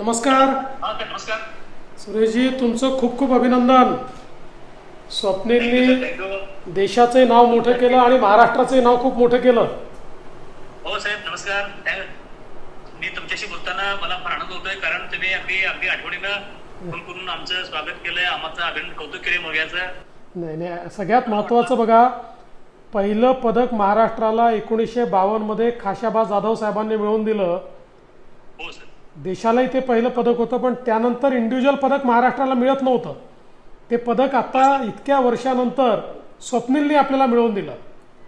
नमस्कार. नमस्कार. सुरेशजी तुमचं खूप खूप अभिनंदन. स्वप्नीलनी थँक्यू देशाचे नाव मोठं केलं आणि महाराष्ट्राचे नाव खूप मोठं केलं. हो साहेब नमस्कार. मी तुमच्याशी बोलताना मला फार आनंद होतोय कारण तुम्ही अगदी अगदी आठवणीनं फोन करून आमचं स्वागत केलंय आमचं अभिनंदन कौतुक केले मुलग्याचं. नाही नाही सगळ्यात महत्त्वाचं बघा पहिलं पदक महाराष्ट्राला एकोणीसशे बावन्नमध्ये खाशाबा जाधव साहेबांनी मिळवून दिलं. देशालाही ते पहिलं पदक होतं पण त्यानंतर इंडिव्हिज्युअल पदक महाराष्ट्राला मिळत नव्हतं. ते पदक आता इतक्या वर्षानंतर स्वप्नीलनी आपल्याला मिळवून दिलं.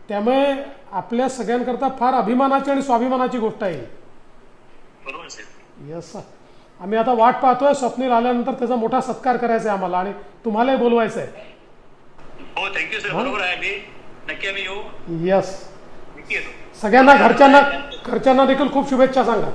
त्यामुळे आपल्या सगळ्यांकरता फार अभिमानाची आणि स्वाभिमानाची गोष्ट आहे यस आम्ही आता वाट पाहतोय स्वप्नील आल्यानंतर त्याचा मोठा सत्कार करायचा आहे आम्हाला आणि तुम्हालाही बोलवायचं आहे. हो थँक्यू सर बरोबर आहे मी नक्की आम्ही येऊ. यस सगळ्यांना घरच्यांना घरच्यांना देखील खूप शुभेच्छा सांगा.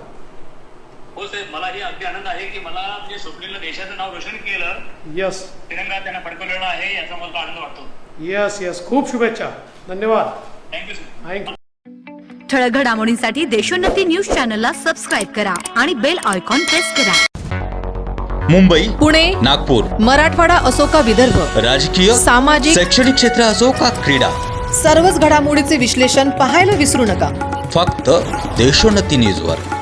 हो साहेब मलाही अगदी आनंद आहे की मला म्हणजे स्वप्नीलनं देशाचं नाव रोशन केलं. यस तिरंगा त्यांना फडकवलेला आहे याचा मला आनंद वाटतो. यस यस खूप शुभेच्छा. धन्यवाद. थँक्यू सर थँक्यू ठळक घडामोडींसाठी देशोन्नती न्यूज चॅनलला सबस्क्राईब करा आणि बेल आयकॉन प्रेस करा. मुंबई पुणे नागपूर मराठवाडा असो का विदर्भ राजकीय सामाजिक शैक्षणिक क्षेत्र असो का क्रीडा सर्वच घडामोडीचे विश्लेषण पाहायला विसरू नका. फक्त देशोन्नती न्यूजवर.